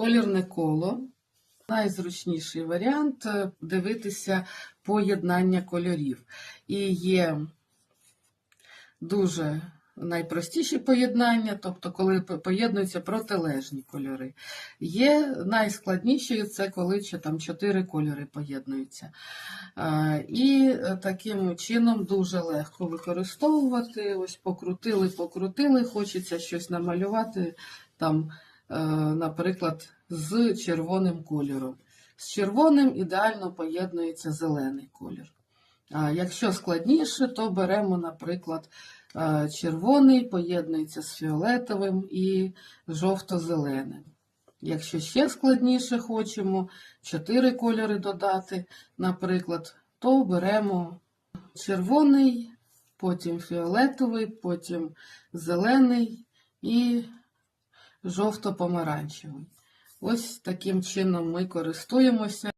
колірне коло. Найзручніший варіант е, дивитися поєднання кольорів. І є дуже найпростіші поєднання, тобто коли поєднуються протилежні кольори. Є найскладніші, це коли там чотири кольори поєднуються. Е, І е, таким чином дуже легко використовувати. Ось покрутили, покрутили, хочеться щось намалювати там, наприклад, з червоним кольором. З червоним ідеально поєднується зелений колір. А якщо складніше, то беремо, наприклад, е, червоний поєднується з фіолетовим і жовто-зеленим. Якщо ще складніше хочемо чотири кольори додати, наприклад, то беремо червоний, потім фіолетовий, потім зелений і жовто-помаранчевий. Ось таким чином ми користуємося